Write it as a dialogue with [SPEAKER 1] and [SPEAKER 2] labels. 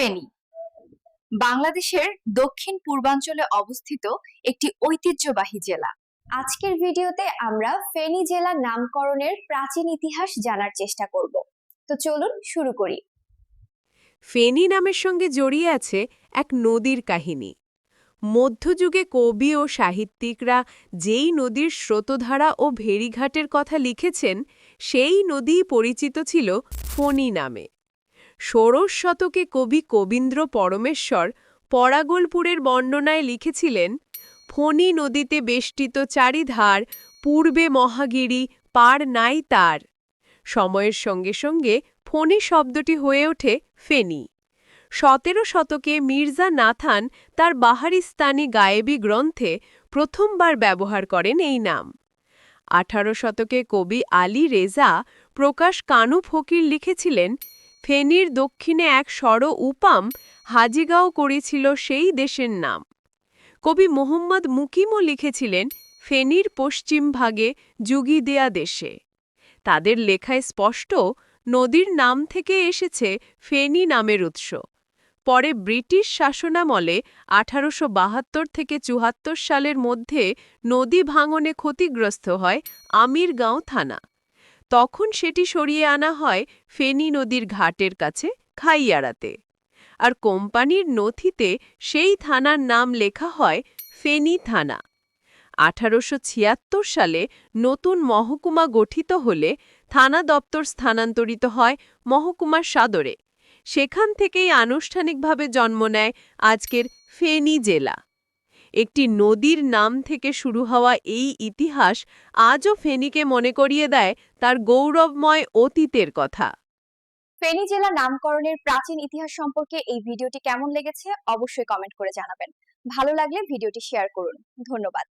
[SPEAKER 1] ফেনী। বাংলাদেশের দক্ষিণ পূর্বাঞ্চলে অবস্থিত একটি ঐতিহ্যবাহী জেলা।
[SPEAKER 2] আজকের ভিডিওতে আমরা ফেনী জেলার নামকরণের প্রাচীন ইতিহাস জানার চেষ্টা করব। তো চলুন শুরু করি।
[SPEAKER 3] ফেনী নামের সঙ্গে জড়িয়ে আছে এক নদীর কাহিনী। মধ্যযুগে কবি ও সাহিত্যিকরা যেই নদীর স্রোতধারা ও ভেরিঘাটের কথা লিখেছেন, সেই নদীই পরিচিত ছিল ফণী নামে। ষোড়শ শতকে কবি কবীন্দ্র পরমেশ্বর পরাগলপুরের বর্ণনায় লিখেছিলেন, ফণী নদীতে বেষ্টিত চারিধার পূর্বে মহাগিরি, পার নাই তার। সময়ের সঙ্গে সঙ্গে ফণী শব্দটি হয়ে ওঠে ফেনী। সতেরো শতকে মির্জা নাথান তার বাহারিস্তানি গায়েবী গ্রন্থে প্রথমবার ব্যবহার করেন এই নাম। আঠারো শতকে কবি আলী রেজা প্রকাশ কানু ফকির লিখেছিলেন ফেনীর দক্ষিণে এক সড় উপাম হাজিগাঁও করেছিল সেই দেশের নাম। কবি মোহাম্মদ মুকিমও লিখেছিলেন, ফেনীর পশ্চিম ভাগে যুগিদেয়া দেশে। তাদের লেখায় স্পষ্ট, নদীর নাম থেকে এসেছে ফেনী নামের উৎস। পরে ব্রিটিশ শাসনামলে আঠারোশো বাহাত্তর থেকে চুহাত্তর সালের মধ্যে নদী ভাঙনে ক্ষতিগ্রস্ত হয় আমিরগাঁও থানা। তখন সেটি সরিয়ে আনা হয় ফেনী নদীর ঘাটের কাছে খাইয়াড়াতে আর কোম্পানির নথিতে সেই থানার নাম লেখা হয় ফেনী থানা। আঠারোশো ছিয়াত্তর সালে নতুন মহকুমা গঠিত হলে থানা দপ্তর স্থানান্তরিত হয় মহকুমার সাদরে। সেখান থেকেই আনুষ্ঠানিকভাবে জন্ম নেয় আজকের ফেনী জেলা। একটি নদীর নাম থেকে শুরু হওয়া এই ইতিহাস আজও ফেনীকে মনে করিয়ে দেয় তার গৌরবময় অতীতের কথা।
[SPEAKER 2] ফেনী জেলা নামকরণের প্রাচীন ইতিহাস সম্পর্কে এই ভিডিওটি কেমন লেগেছে অবশ্যই কমেন্ট করে জানাবেন। ভালো লাগলে ভিডিওটি শেয়ার করুন। ধন্যবাদ।